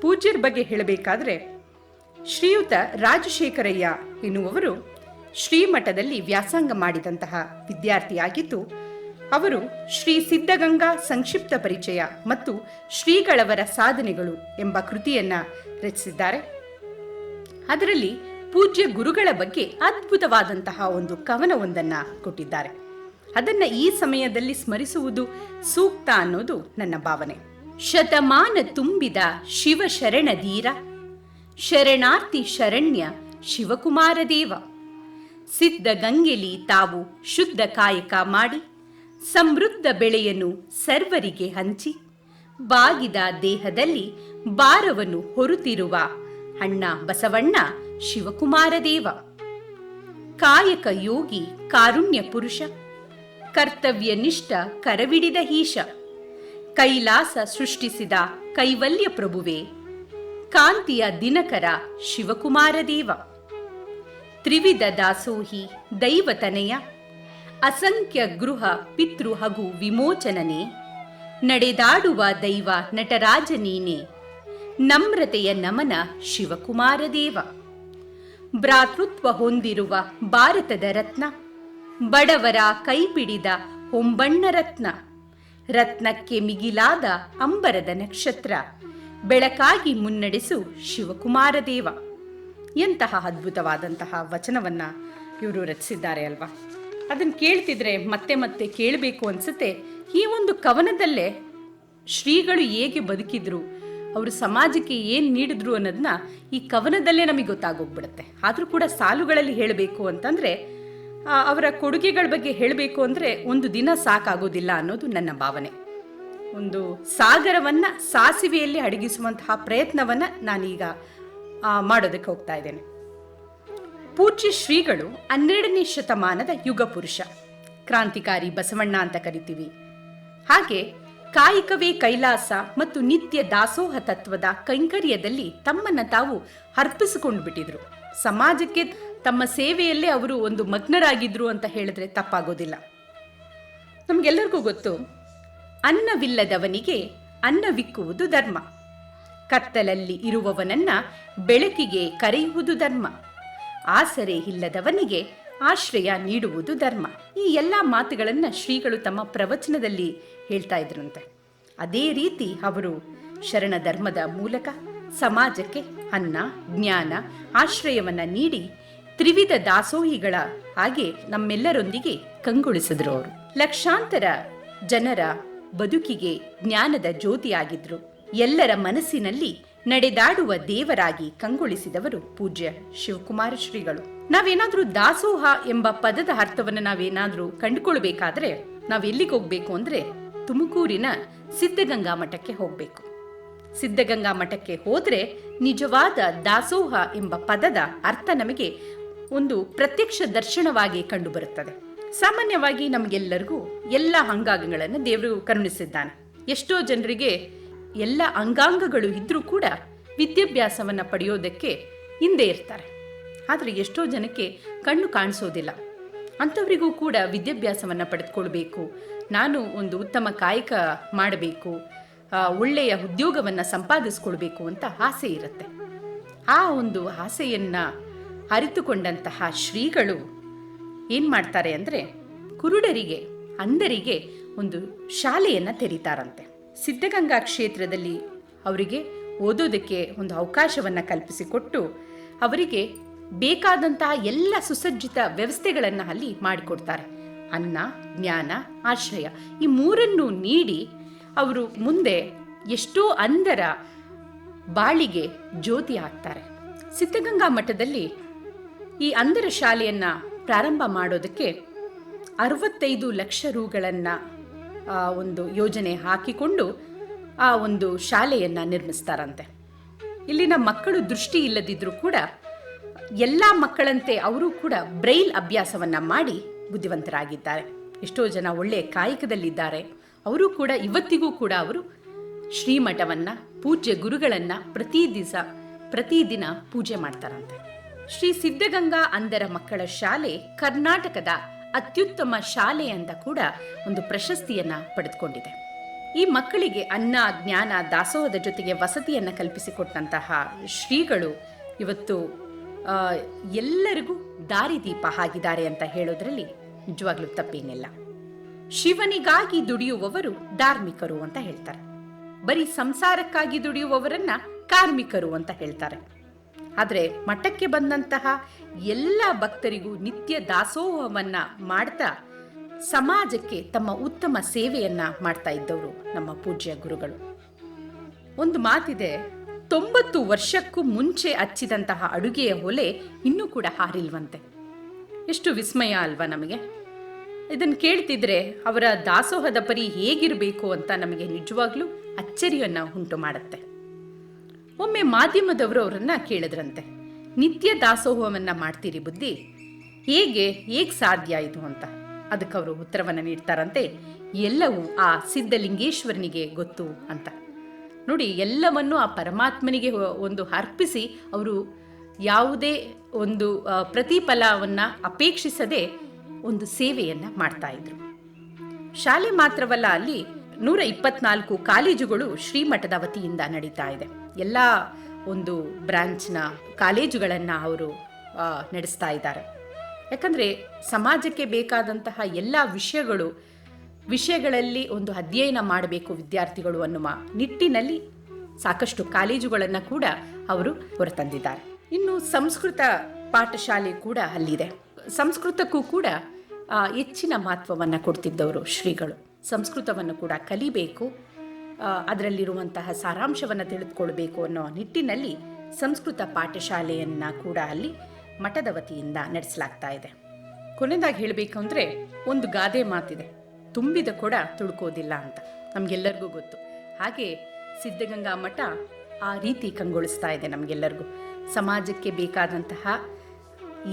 ಪೂಜ್ಯರ ಬಗ್ಗೆ ಹೇಳಬೇಕಾದ್ರೆ, ಶ್ರೀಯುತ ರಾಜಶೇಖರಯ್ಯ ಎನ್ನುವವರು ಶ್ರೀಮಠದಲ್ಲಿ ವ್ಯಾಸಂಗ ಮಾಡಿದಂತಹ ವಿದ್ಯಾರ್ಥಿಯಾಗಿದ್ದು ಅವರು ಶ್ರೀ ಸಿದ್ಧಗಂಗಾ ಸಂಕ್ಷಿಪ್ತ ಪರಿಚಯ ಮತ್ತು ಶ್ರೀಗಳವರ ಸಾಧನೆಗಳು ಎಂಬ ಕೃತಿಯನ್ನ ರಚಿಸಿದ್ದಾರೆ. ಅದರಲ್ಲಿ ಪೂಜ್ಯ ಗುರುಗಳ ಬಗ್ಗೆ ಅದ್ಭುತವಾದಂತಹ ಒಂದು ಕವನವೊಂದನ್ನ ಕೊಟ್ಟಿದ್ದಾರೆ. ಅದನ್ನ ಈ ಸಮಯದಲ್ಲಿ ಸ್ಮರಿಸುವುದು ಸೂಕ್ತ ಅನ್ನೋದು ನನ್ನ ಭಾವನೆ. ಶತಮಾನ ತುಂಬಿದ ಶಿವ ಶರಣಧೀರ ಶರಣಾರ್ಥಿ ಶರಣ್ಯ ಶಿವಕುಮಾರ ದೇವ ಸಿದ್ಧ ಗಂಗೆಲಿ ತಾವು ಶುದ್ಧ ಕಾಯಕ ಮಾಡಿ ಸಮೃದ್ಧ ಬೆಳೆಯನ್ನು ಸರ್ವರಿಗೆ ಹಂಚಿ, ಬಾಗಿದ ದೇಹದಲ್ಲಿ ಭಾರವನ್ನು ಹೊರುತ್ತಿರುವ ಅಣ್ಣ ಬಸವಣ್ಣ ಶಿವಕುಮಾರ ದೇವ. ಕಾಯಕ ಯೋಗಿ ಕಾರುಣ್ಯ ಪುರುಷ, ಕರ್ತವ್ಯ ನಿಷ್ಠ ಕರವಿಡಿದ ಈಶ ಕೈಲಾಸ ಸೃಷ್ಟಿಸಿದ ಕೈವಲ್ಯ ಪ್ರಭುವೆ, ಕಾಂತಿಯ ದಿನಕರ ಶಿವಕುಮಾರ ದೇವ. ತ್ರಿವಿಧ ದಾಸೋಹಿ ದೈವತನಯ ಅಸಂಖ್ಯ ಗೃಹ, ಪಿತೃ ಹಾಗೂ ವಿಮೋಚನನೆ. ನಡೆದಾಡುವ ದೈವ, ನಟರಾಜ ನೀನೆ. ನಮ್ರತೆಯ ನಮನ ಶಿವಕುಮಾರ ದೇವ. ಭ್ರಾತೃತ್ವ ಹೊಂದಿರುವ ಭಾರತದ ರತ್ನ. ಬಡವರ ಕೈಪಿಡಿದ ಹೊಂಬಣ್ಣ ರತ್ನ. ರತ್ನಕ್ಕೆ ಮಿಗಿಲಾದ ಅಂಬರದ ನಕ್ಷತ್ರ. ಬೆಳಕಾಗಿ ಮುನ್ನಡೆಸು ಶಿವಕುಮಾರ ದೇವ. ಎಂತಹ ಅದ್ಭುತವಾದಂತಹ ವಚನವನ್ನ ಇವರು ರಚಿಸಿದ್ದಾರೆ ಅಲ್ವಾ? ಅದನ್ನು ಕೇಳ್ತಿದ್ರೆ ಮತ್ತೆ ಮತ್ತೆ ಕೇಳಬೇಕು ಅನ್ಸುತ್ತೆ. ಈ ಒಂದು ಕವನದಲ್ಲೇ ಶ್ರೀಗಳು ಹೇಗೆ ಬದುಕಿದ್ರು, ಅವರು ಸಮಾಜಕ್ಕೆ ಏನು ನೀಡಿದ್ರು ಅನ್ನೋದನ್ನ ಈ ಕವನದಲ್ಲೇ ನಮಗೆ ಗೊತ್ತಾಗೋಗ್ಬಿಡುತ್ತೆ. ಆದರೂ ಕೂಡ ಸಾಲುಗಳಲ್ಲಿ ಹೇಳಬೇಕು ಅಂತಂದರೆ ಅವರ ಕೊಡುಗೆಗಳ ಬಗ್ಗೆ ಹೇಳಬೇಕು ಅಂದರೆ ಒಂದು ದಿನ ಸಾಕಾಗೋದಿಲ್ಲ ಅನ್ನೋದು ನನ್ನ ಭಾವನೆ. ಒಂದು ಸಾಗರವನ್ನ ಸಾಸಿವೆಯಲ್ಲಿ ಅಡಗಿಸುವಂತಹ ಪ್ರಯತ್ನವನ್ನ ನಾನೀಗ ಮಾಡೋದಕ್ಕೆ ಹೋಗ್ತಾ ಇದ್ದೇನೆ. ಪೂಜ್ಯ ಶ್ರೀಗಳು ಹನ್ನೆರಡನೇ ಶತಮಾನದ ಯುಗ ಪುರುಷ. ಕ್ರಾಂತಿಕಾರಿ ಬಸವಣ್ಣ ಅಂತ ಕರಿತೀವಿ. ಹಾಗೆ ಕಾಯಿಕವೇ ಕೈಲಾಸ ಮತ್ತು ನಿತ್ಯ ದಾಸೋಹ ತತ್ವದ ಕೈಂಕರ್ಯದಲ್ಲಿ ತಮ್ಮನ್ನ ತಾವು ಅರ್ಪಿಸಿಕೊಂಡು ಬಿಟ್ಟಿದ್ರು ಸಮಾಜಕ್ಕೆ ತಮ್ಮ ಸೇವೆಯಲ್ಲೇ ಅವರು ಒಂದು ಮಗ್ನರಾಗಿದ್ರು ಅಂತ ಹೇಳಿದ್ರೆ ತಪ್ಪಾಗೋದಿಲ್ಲ. ನಮಗೆಲ್ಲರಿಗೂ ಗೊತ್ತು, ಅನ್ನವಿಲ್ಲದವನಿಗೆ ಅನ್ನವಿಕ್ಕುವುದು ಧರ್ಮ. ಕತ್ತಲಲ್ಲಿ ಇರುವವನನ್ನ ಬೆಳಕಿಗೆ ಕರೆಯುವುದು ಧರ್ಮ. ಆಸರೆ ಇಲ್ಲದವನಿಗೆ ಆಶ್ರಯ ನೀಡುವುದು ಧರ್ಮ. ಈ ಎಲ್ಲ ಮಾತುಗಳನ್ನ ಶ್ರೀಗಳು ತಮ್ಮ ಪ್ರವಚನದಲ್ಲಿ ಹೇಳ್ತಾ ಇದ್ರಂತೆ. ಅದೇ ರೀತಿ ಅವರು ಶರಣ ಧರ್ಮದ ಮೂಲಕ ಸಮಾಜಕ್ಕೆ ಅನ್ನ, ಜ್ಞಾನ, ಆಶ್ರಯವನ್ನ ನೀಡಿ ತ್ರಿವಿಧ ದಾಸೋಹಿಗಳ ಹಾಗೆ ನಮ್ಮೆಲ್ಲರೊಂದಿಗೆ ಕಂಗೊಳಿಸಿದ್ರು ಅವರು. ಲಕ್ಷಾಂತರ ಜನರ ಬದುಕಿಗೆ ಜ್ಞಾನದ ಜ್ಯೋತಿಯಾಗಿದ್ರು. ಎಲ್ಲರ ಮನಸ್ಸಿನಲ್ಲಿ ನಡೆದಾಡುವ ದೇವರಾಗಿ ಕಂಗೊಳಿಸಿದವರು ಪೂಜ್ಯ ಶಿವಕುಮಾರ ಶ್ರೀಗಳು. ನಾವೇನಾದ್ರೂ ದಾಸೋಹ ಎಂಬ ಪದದ ಅರ್ಥವನ್ನು ನಾವೇನಾದ್ರೂ ಕಂಡುಕೊಳ್ಬೇಕಾದ್ರೆ ನಾವೆಲ್ಲಿಗೆ ಹೋಗ್ಬೇಕು ಅಂದ್ರೆ ತುಮಕೂರಿನ ಸಿದ್ಧಗಂಗಾ ಮಠಕ್ಕೆ ಹೋಗ್ಬೇಕು. ಸಿದ್ಧಗಂಗಾ ಮಠಕ್ಕೆ ಹೋದ್ರೆ ನಿಜವಾದ ದಾಸೋಹ ಎಂಬ ಪದದ ಅರ್ಥ ನಮಗೆ ಒಂದು ಪ್ರತ್ಯಕ್ಷ ದರ್ಶನವಾಗಿ ಕಂಡುಬರುತ್ತದೆ. ಸಾಮಾನ್ಯವಾಗಿ ನಮಗೆಲ್ಲರಿಗೂ ಎಲ್ಲ ಅಂಗಾಂಗಗಳನ್ನು ದೇವರು ಕರುಣಿಸಿದ್ದಾನೆ. ಎಷ್ಟೋ ಜನರಿಗೆ ಎಲ್ಲ ಅಂಗಾಂಗಗಳು ಇದ್ದರೂ ಕೂಡ ವಿದ್ಯಾಭ್ಯಾಸವನ್ನು ಪಡೆಯೋದಕ್ಕೆ ಹಿಂದೆ ಇರ್ತಾರೆ. ಆದರೆ ಎಷ್ಟೋ ಜನಕ್ಕೆ ಕಣ್ಣು ಕಾಣಿಸೋದಿಲ್ಲ. ಅಂಥವರಿಗೂ ಕೂಡ ವಿದ್ಯಾಭ್ಯಾಸವನ್ನು ಪಡೆದುಕೊಳ್ಬೇಕು. ನಾನು ಒಂದು ಉತ್ತಮ ಕಾಯಕ ಮಾಡಬೇಕು. ಒಳ್ಳೆಯ ಉದ್ಯೋಗವನ್ನು ಸಂಪಾದಿಸ್ಕೊಳ್ಬೇಕು ಅಂತ ಆಸೆ ಇರುತ್ತೆ. ಆ ಒಂದು ಆಸೆಯನ್ನು ಅರಿತುಕೊಂಡಂತಹ ಶ್ರೀಗಳು ಏನು ಮಾಡ್ತಾರೆ ಅಂದರೆ ಕುರುಡರಿಗೆ, ಅಂಧರಿಗೆ ಒಂದು ಶಾಲೆಯನ್ನು ತೆರೀತಾರಂತೆ. ಸಿದ್ಧಗಂಗಾ ಕ್ಷೇತ್ರದಲ್ಲಿ ಅವರಿಗೆ ಓದೋದಕ್ಕೆ ಒಂದು ಅವಕಾಶವನ್ನು ಕಲ್ಪಿಸಿಕೊಟ್ಟು ಅವರಿಗೆ ಬೇಕಾದಂತಹ ಎಲ್ಲ ಸುಸಜ್ಜಿತ ವ್ಯವಸ್ಥೆಗಳನ್ನು ಅಲ್ಲಿ ಮಾಡಿಕೊಡ್ತಾರೆ. ಅನ್ನ, ಜ್ಞಾನ, ಆಶ್ರಯ ಈ ಮೂರನ್ನು ನೀಡಿ ಅವರು ಮುಂದೆ ಎಷ್ಟೋ ಅಂದರ ಬಾಳಿಗೆ ಜ್ಯೋತಿ ಆಗ್ತಾರೆ ಸಿದ್ಧಗಂಗಾ ಮಠದಲ್ಲಿ ಈ ಅಂಧರ ಶಾಲೆಯನ್ನು ಪ್ರಾರಂಭ ಮಾಡೋದಕ್ಕೆ ಅರವತ್ತೈದು ಲಕ್ಷ ರುಗಳನ್ನು ಒಂದು ಯೋಜನೆ ಹಾಕಿಕೊಂಡು ಆ ಒಂದು ಶಾಲೆಯನ್ನು ನಿರ್ಮಿಸ್ತಾರಂತೆ. ಇಲ್ಲಿನ ಮಕ್ಕಳು ದೃಷ್ಟಿ ಇಲ್ಲದಿದ್ದರೂ ಕೂಡ ಎಲ್ಲ ಮಕ್ಕಳಂತೆ ಅವರು ಕೂಡ ಬ್ರೈಲ್ ಅಭ್ಯಾಸವನ್ನು ಮಾಡಿ ಬುದ್ಧಿವಂತರಾಗಿದ್ದಾರೆ. ಎಷ್ಟೋ ಜನ ಒಳ್ಳೆಯ ಕಾಯಕದಲ್ಲಿದ್ದಾರೆ. ಅವರು ಕೂಡ ಇವತ್ತಿಗೂ ಕೂಡ ಅವರು ಶ್ರೀಮಠವನ್ನು, ಪೂಜ್ಯ ಗುರುಗಳನ್ನು ಪ್ರತಿ ದಿವಸ ಪ್ರತಿದಿನ ಪೂಜೆ ಮಾಡ್ತಾರಂತೆ. ಶ್ರೀ ಸಿದ್ಧಗಂಗಾ ಅಂಧರ ಮಕ್ಕಳ ಶಾಲೆ ಕರ್ನಾಟಕದ ಅತ್ಯುತ್ತಮ ಶಾಲೆ ಅಂತ ಕೂಡ ಒಂದು ಪ್ರಶಸ್ತಿಯನ್ನ ಪಡೆದುಕೊಂಡಿದೆ. ಈ ಮಕ್ಕಳಿಗೆ ಅನ್ನ, ಜ್ಞಾನ, ದಾಸೋಹದ ಜೊತೆಗೆ ವಸತಿಯನ್ನ ಕಲ್ಪಿಸಿಕೊಟ್ಟಂತಹ ಶ್ರೀಗಳು ಇವತ್ತು ಎಲ್ಲರಿಗೂ ದಾರಿದೀಪ ಆಗಿದ್ದಾರೆ ಅಂತ ಹೇಳೋದ್ರಲ್ಲಿ ನಿಜವಾಗ್ಲೂ ತಪ್ಪೇನಿಲ್ಲ. ಶಿವನಿಗಾಗಿ ದುಡಿಯುವವರು ಧಾರ್ಮಿಕರು ಅಂತ ಹೇಳ್ತಾರೆ. ಬರೀ ಸಂಸಾರಕ್ಕಾಗಿ ದುಡಿಯುವವರನ್ನ ಕಾರ್ಮಿಕರು ಅಂತ ಹೇಳ್ತಾರೆ. ಆದರೆ ಮಠಕ್ಕೆ ಬಂದಂತಹ ಎಲ್ಲ ಭಕ್ತರಿಗೂ ನಿತ್ಯ ದಾಸೋಹವನ್ನ ಮಾಡ್ತಾ ಸಮಾಜಕ್ಕೆ ತಮ್ಮ ಉತ್ತಮ ಸೇವೆಯನ್ನ ಮಾಡ್ತಾ ಇದ್ದವರು ನಮ್ಮ ಪೂಜ್ಯ ಗುರುಗಳು. ಒಂದು ಮಾತಿದೆ, ತೊಂಬತ್ತು ವರ್ಷಕ್ಕೂ ಮುಂಚೆ ಹಚ್ಚಿದಂತಹ ಅಡುಗೆಯ ಒಲೆ ಇನ್ನೂ ಕೂಡ ಹಾರಿಲ್ವಂತೆ. ಎಷ್ಟು ವಿಸ್ಮಯ ಅಲ್ವಾ ನಮಗೆ. ಇದನ್ನು ಕೇಳ್ತಿದ್ರೆ ಅವರ ದಾಸೋಹದ ಪರಿ ಹೇಗಿರಬೇಕು ಅಂತ ನಮಗೆ ನಿಜವಾಗ್ಲೂ ಅಚ್ಚರಿಯನ್ನು ಉಂಟು ಮಾಡುತ್ತೆ. ಒಮ್ಮೆ ಮಾಧ್ಯಮದವರು ಅವರನ್ನ ಕೇಳಿದ್ರಂತೆ. ನಿತ್ಯ ದಾಸೋಹವನ್ನ ಮಾಡ್ತೀರಿ ಬುದ್ಧಿ? ಹೇಗೆ ಹೇಗೆ ಸಾಧ್ಯ ಇದು ಅಂತ. ಅದಕ್ಕೆ ಅವರು ಉತ್ತರವನ್ನು ನೀಡ್ತಾರಂತೆ. ಎಲ್ಲವೂ ಆ ಸಿದ್ಧಲಿಂಗೇಶ್ವರನಿಗೆ ಗೊತ್ತು ಅಂತ. ನೋಡಿ, ಎಲ್ಲವನ್ನು ಆ ಪರಮಾತ್ಮನಿಗೆ ಒಂದು ಅರ್ಪಿಸಿ ಅವರು ಯಾವುದೇ ಒಂದು ಪ್ರತಿಫಲವನ್ನು ಅಪೇಕ್ಷಿಸದೆ ಒಂದು ಸೇವೆಯನ್ನ ಮಾಡ್ತಾ ಇದ್ರು. ಶಾಲೆ ಮಾತ್ರವಲ್ಲ, ಅಲ್ಲಿ ನೂರ ಇಪ್ಪತ್ನಾಲ್ಕು ಕಾಲೇಜುಗಳು ಶ್ರೀಮಠದ ವತಿಯಿಂದ ನಡೀತಾ ಇದೆ. ಎಲ್ಲ ಒಂದು ಬ್ರಾಂಚ್ನ ಕಾಲೇಜುಗಳನ್ನು ಅವರು ನಡೆಸ್ತಾ ಇದ್ದಾರೆ. ಯಾಕಂದರೆ ಸಮಾಜಕ್ಕೆ ಬೇಕಾದಂತಹ ಎಲ್ಲ ವಿಷಯಗಳು, ವಿಷಯಗಳಲ್ಲಿ ಒಂದು ಅಧ್ಯಯನ ಮಾಡಬೇಕು ವಿದ್ಯಾರ್ಥಿಗಳು ಅನ್ನುವ ನಿಟ್ಟಿನಲ್ಲಿ ಸಾಕಷ್ಟು ಕಾಲೇಜುಗಳನ್ನು ಕೂಡ ಅವರು ಹೊರತಂದಿದ್ದಾರೆ. ಇನ್ನು ಸಂಸ್ಕೃತ ಪಾಠಶಾಲೆ ಕೂಡ ಅಲ್ಲಿದೆ. ಸಂಸ್ಕೃತಕ್ಕೂ ಕೂಡ ಹೆಚ್ಚಿನ ಮಹತ್ವವನ್ನು ಕೊಡ್ತಿದ್ದವರು ಶ್ರೀಗಳು. ಸಂಸ್ಕೃತವನ್ನು ಕೂಡ ಕಲಿಬೇಕು. ಅದರಲ್ಲಿರುವಂತಹ ಸಾರಾಂಶವನ್ನು ತಿಳಿದುಕೊಳ್ಬೇಕು ಅನ್ನೋ ನಿಟ್ಟಿನಲ್ಲಿ ಸಂಸ್ಕೃತ ಪಾಠಶಾಲೆಯನ್ನು ಕೂಡ ಅಲ್ಲಿ ಮಠದ ವತಿಯಿಂದ ನಡೆಸಲಾಗ್ತಾ ಇದೆ. ಕೊನೆಯದಾಗಿ ಹೇಳಬೇಕು ಅಂದರೆ ಒಂದು ಗಾದೆ ಮಾತಿದೆ, ತುಂಬಿದ ಕೊಡ ತುಳ್ಕೋದಿಲ್ಲ ಅಂತ. ನಮಗೆಲ್ಲರಿಗೂ ಗೊತ್ತು. ಹಾಗೆ ಸಿದ್ಧಗಂಗಾ ಮಠ ಆ ರೀತಿ ಕಂಗೊಳಿಸ್ತಾ ಇದೆ ನಮಗೆಲ್ಲರಿಗೂ. ಸಮಾಜಕ್ಕೆ ಬೇಕಾದಂತಹ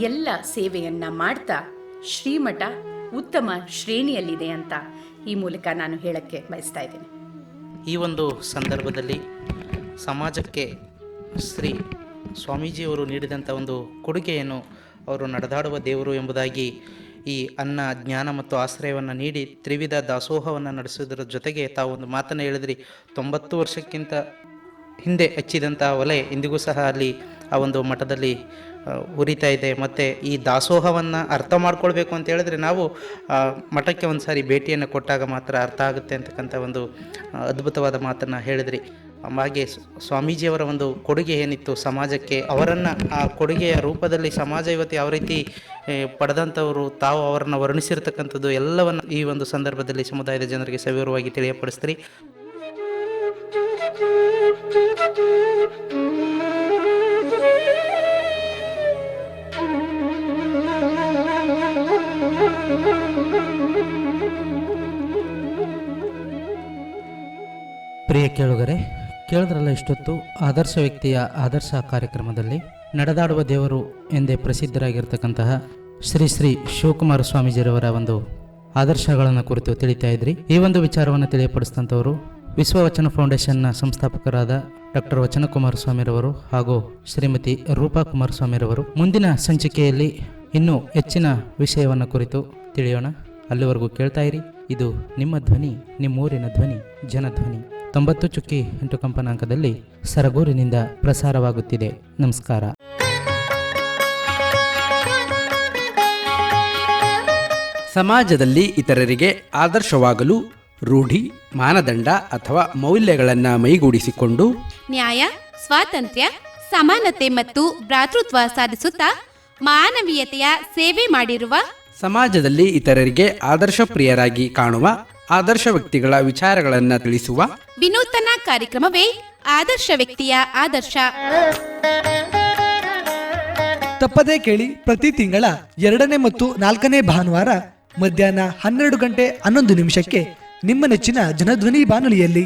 ಎಲ್ಲ ಸೇವೆಯನ್ನು ಮಾಡ್ತಾ ಶ್ರೀಮಠ ಉತ್ತಮ ಶ್ರೇಣಿಯಲ್ಲಿದೆ ಅಂತ ಈ ಮೂಲಕ ನಾನು ಹೇಳಕ್ಕೆ ಬಯಸ್ತಾ ಇದ್ದೀನಿ. ಈ ಒಂದು ಸಂದರ್ಭದಲ್ಲಿ ಸಮಾಜಕ್ಕೆ ಶ್ರೀ ಸ್ವಾಮೀಜಿಯವರು ನೀಡಿದಂಥ ಒಂದು ಕೊಡುಗೆಯನ್ನು ಅವರು ನಡೆದಾಡುವ ದೇವರು ಎಂಬುದಾಗಿ ಈ ಅನ್ನ, ಜ್ಞಾನ ಮತ್ತು ಆಶ್ರಯವನ್ನು ನೀಡಿ ತ್ರಿವಿಧ ದಾಸೋಹವನ್ನು ನಡೆಸುವುದರ ಜೊತೆಗೆ ತಾವು ಒಂದು ಮಾತನ್ನು ಹೇಳಿದ್ರಿ. ತೊಂಬತ್ತು ವರ್ಷಕ್ಕಿಂತ ಹಿಂದೆ ಹಚ್ಚಿದಂಥ ಒಲೆ ಇಂದಿಗೂ ಸಹ ಅಲ್ಲಿ ಆ ಒಂದು ಮಠದಲ್ಲಿ ಉರಿತಾ ಇದೆ. ಮತ್ತು ಈ ದಾಸೋಹವನ್ನು ಅರ್ಥ ಮಾಡ್ಕೊಳ್ಬೇಕು ಅಂತ ಹೇಳಿದ್ರೆ ನಾವು ಮಠಕ್ಕೆ ಒಂದು ಸಾರಿ ಭೇಟಿಯನ್ನು ಕೊಟ್ಟಾಗ ಮಾತ್ರ ಅರ್ಥ ಆಗುತ್ತೆ ಅಂತಕ್ಕಂಥ ಒಂದು ಅದ್ಭುತವಾದ ಮಾತನ್ನು ಹೇಳಿದ್ರಿ. ಹಾಗೆ ಸ್ವಾಮೀಜಿಯವರ ಒಂದು ಕೊಡುಗೆ ಏನಿತ್ತು ಸಮಾಜಕ್ಕೆ? ಅವರನ್ನು ಆ ಕೊಡುಗೆಯ ರೂಪದಲ್ಲಿ ಸಮಾಜ ಇವತ್ತು ಯಾವ ರೀತಿ ಪಡೆದಂಥವರು, ತಾವು ಅವರನ್ನು ವರ್ಣಿಸಿರ್ತಕ್ಕಂಥದ್ದು ಎಲ್ಲವನ್ನು ಈ ಒಂದು ಸಂದರ್ಭದಲ್ಲಿ ಸಮುದಾಯದ ಜನರಿಗೆ ಸವಿವರವಾಗಿ ತಿಳಿಯಪಡಿಸ್ತೀರಿ. ಪ್ರಿಯ ಕೇಳುಗರೆ, ಕೇಳಿದ್ರಲ್ಲ ಇಷ್ಟೊತ್ತು, ಆದರ್ಶ ವ್ಯಕ್ತಿಯ ಆದರ್ಶ ಕಾರ್ಯಕ್ರಮದಲ್ಲಿ ನಡೆದಾಡುವ ದೇವರು ಎಂದೇ ಪ್ರಸಿದ್ಧರಾಗಿರ್ತಕ್ಕಂತಹ ಶ್ರೀ ಶ್ರೀ ಶಿವಕುಮಾರ ಸ್ವಾಮೀಜಿರವರ ಒಂದು ಆದರ್ಶಗಳನ್ನು ಕುರಿತು ತಿಳಿತಾ ಇದ್ರಿ. ಈ ಒಂದು ವಿಚಾರವನ್ನು ತಿಳಿಯಪಡಿಸಿದಂಥವರು ವಿಶ್ವವಚನ ಫೌಂಡೇಶನ್ನ ಸಂಸ್ಥಾಪಕರಾದ ಡಾಕ್ಟರ್ ವಚನಕುಮಾರ ಸ್ವಾಮಿರವರು ಹಾಗೂ ಶ್ರೀಮತಿ ರೂಪಾ ಕುಮಾರಸ್ವಾಮಿರವರು ಮುಂದಿನ ಸಂಚಿಕೆಯಲ್ಲಿ ಇನ್ನೂ ಹೆಚ್ಚಿನ ವಿಷಯವನ್ನು ಕುರಿತು ತಿಳಿಯೋಣ? ಅಲ್ಲಿವರೆಗೂ ಕೇಳ್ತಾ ಇರಿ. ಇದು ನಿಮ್ಮ ಧ್ವನಿ ನಿಮ್ಮೂರಿನ ಧ್ವನಿ ಜನಧ್ವನಿ. ತೊಂಬತ್ತು ಚುಕ್ಕಿ ಎಂಟು ಕಂಪನಾಂಕದಲ್ಲಿ ಸರಗೂರಿನಿಂದ ಪ್ರಸಾರವಾಗುತ್ತಿದೆ. ನಮಸ್ಕಾರ. ಸಮಾಜದಲ್ಲಿ ಇತರರಿಗೆ ಆದರ್ಶವಾಗಲು ರೂಢಿ ಮಾನದಂಡ ಅಥವಾ ಮೌಲ್ಯಗಳನ್ನು ಮೈಗೂಡಿಸಿಕೊಂಡು ನ್ಯಾಯ ಸ್ವಾತಂತ್ರ್ಯ ಸಮಾನತೆ ಮತ್ತು ಭ್ರಾತೃತ್ವ ಸಾಧಿಸುತ್ತಾ ಮಾನವೀಯತೆಯ ಸೇವೆ ಮಾಡಿರುವ ಸಮಾಜದಲ್ಲಿ ಇತರರಿಗೆ ಆದರ್ಶ ಪ್ರಿಯರಾಗಿ ಕಾಣುವ ಆದರ್ಶ ವ್ಯಕ್ತಿಗಳ ವಿಚಾರಗಳನ್ನು ತಿಳಿಸುವ ವಿನೂತನ ಕಾರ್ಯಕ್ರಮವೇ ಆದರ್ಶ ವ್ಯಕ್ತಿಯ ಆದರ್ಶ. ತಪ್ಪದೇ ಕೇಳಿ ಪ್ರತಿ ತಿಂಗಳ ಎರಡನೇ ಮತ್ತು ನಾಲ್ಕನೇ ಭಾನುವಾರ ಮಧ್ಯಾಹ್ನ ಹನ್ನೆರಡು ಗಂಟೆ ಹನ್ನೊಂದು ನಿಮಿಷಕ್ಕೆ ನಿಮ್ಮ ನೆಚ್ಚಿನ ಜನಧ್ವನಿ ಬಾನುಲಿಯಲ್ಲಿ.